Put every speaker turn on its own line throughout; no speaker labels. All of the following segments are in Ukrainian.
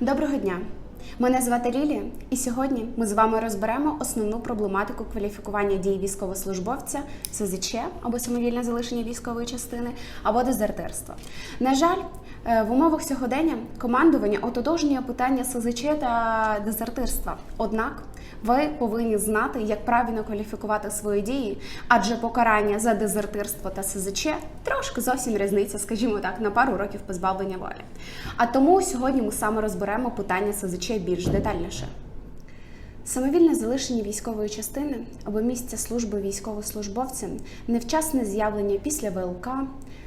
Доброго дня! Мене звати Лілія, і сьогодні ми з вами розберемо основну проблематику кваліфікування дій військовослужбовця СЗЧ або самовільне залишення військової частини, або дезертирства. На жаль, в умовах сьогодення командування отодожнює питання СЗЧ та дезертирства. Однак ви повинні знати, як правильно кваліфікувати свої дії, адже покарання за дезертирство та СЗЧ трошки зовсім різниця, скажімо так, на пару років позбавлення волі. А тому сьогодні ми саме розберемо питання СЗЧ більш детальніше. Самовільне залишення військової частини або місця служби військовослужбовцям, невчасне з'явлення після ВЛК,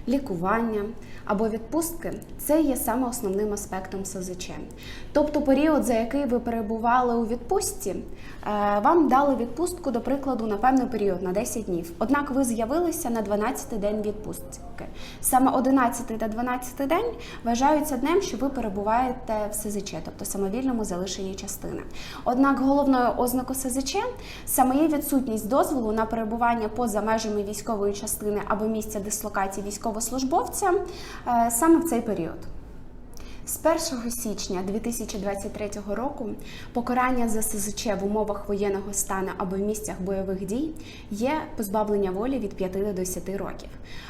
лікування або відпустки це є саме основним аспектом СЗЧ. Тобто період, за який ви перебували у відпустці, е, вам дали відпустку, до прикладу, на певний період на 10 днів. Однак ви з'явилися на 12-й день відпустки. Саме 11 та 12 день вважаються днем, що ви перебуваєте в СЗЧ, тобто самовільному залишенні частини. Однак головною ознакою СЗЧ саме є відсутність дозволу на перебування поза межами військової частини або місця дислокації військовослужбовця е, саме в цей період. З 1 січня 2023 року покарання за СЗЧ в умовах воєнного стану або в місцях бойових дій є позбавлення волі від 5 до 10 років.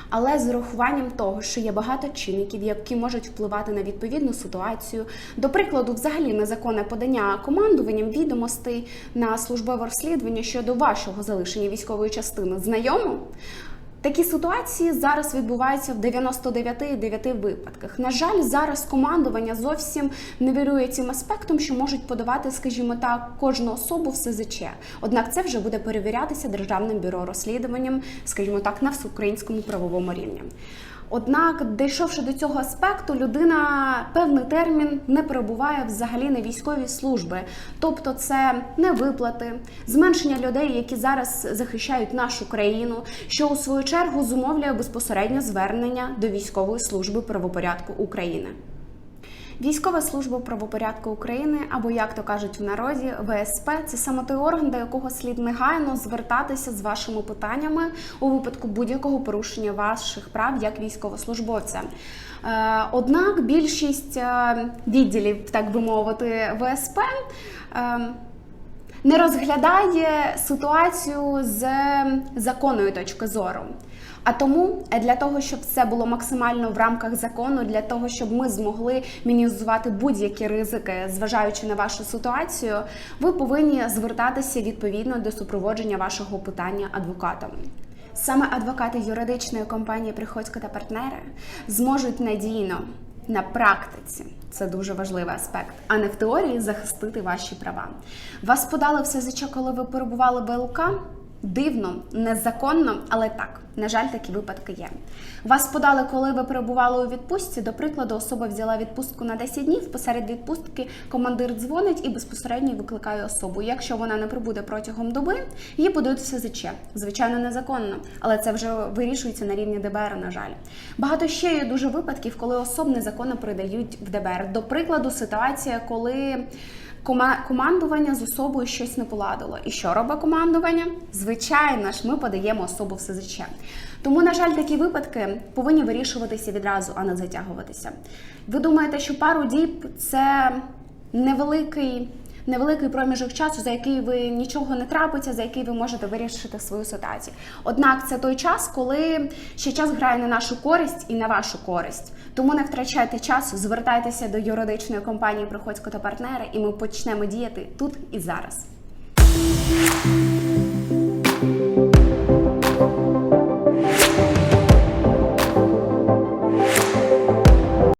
Але з урахуванням того, що є багато чинників, які можуть впливати на відповідну ситуацію, до прикладу, взагалі незаконне подання командуванням відомостей на службове розслідування щодо вашого залишення військової частини знайомо. Такі ситуації зараз відбуваються в 99,9 випадках. На жаль, зараз командування зовсім не вірує цим аспектом, що можуть подавати, скажімо так, кожну особу в СЗЧ. Однак це вже буде перевірятися державним бюро розслідуванням, скажімо так, на всеукраїнському правовому рівні. Однак, дійшовши до цього аспекту, людина певний термін не перебуває взагалі на військовій службі. Тобто, це не виплати, зменшення людей, які зараз захищають нашу країну, що у свою чергу зумовлює безпосередньо звернення до військової служби правопорядку України. Військова служба правопорядку України, або як то кажуть в народі, ВСП це саме той орган, до якого слід негайно звертатися з вашими питаннями у випадку будь-якого порушення ваших прав як військовослужбовця. Е, Однак більшість е, відділів, так би мовити, ВСП. Не розглядає ситуацію з законної точки зору. А тому е, для того, щоб це було максимально в рамках закону, для того, щоб ми змогли мінімізувати будь-які ризики, зважаючи на вашу ситуацію, ви повинні звертатися відповідно до супроводження вашого питання адвокатом. Саме адвокати юридичної компанії Приходько та партнери зможуть надійно на практиці. Це дуже важливий аспект, а не в теорії захистити ваші права. Вас подали в СЗЧ, коли ви перебували в ВЛК? Дивно, незаконно, але так. На жаль, такі випадки є. Вас подали, коли ви перебували у відпустці. До прикладу, особа взяла відпустку на 10 днів. Посеред відпустки командир дзвонить і безпосередньо викликає особу. Якщо вона не прибуде протягом доби, її подають в СЗЧ. Звичайно, незаконно, але це вже вирішується на рівні ДБР. На жаль, багато ще є дуже випадків, коли особ незаконно передають в ДБР. До прикладу, ситуація, коли командування з особою щось не поладило. І що робить командування? Звичайно ж, ми подаємо особу в СЗЧ. Тому, на жаль, такі випадки повинні вирішуватися відразу, а не затягуватися. Ви думаєте, що пару діб це невеликий. Невеликий проміжок часу, за який ви нічого не трапиться, за який ви можете вирішити свою ситуацію. Однак це той час, коли ще час грає на нашу користь і на вашу користь. Тому не втрачайте часу, звертайтеся до юридичної компанії Приходько та партнери, і ми почнемо діяти тут і зараз.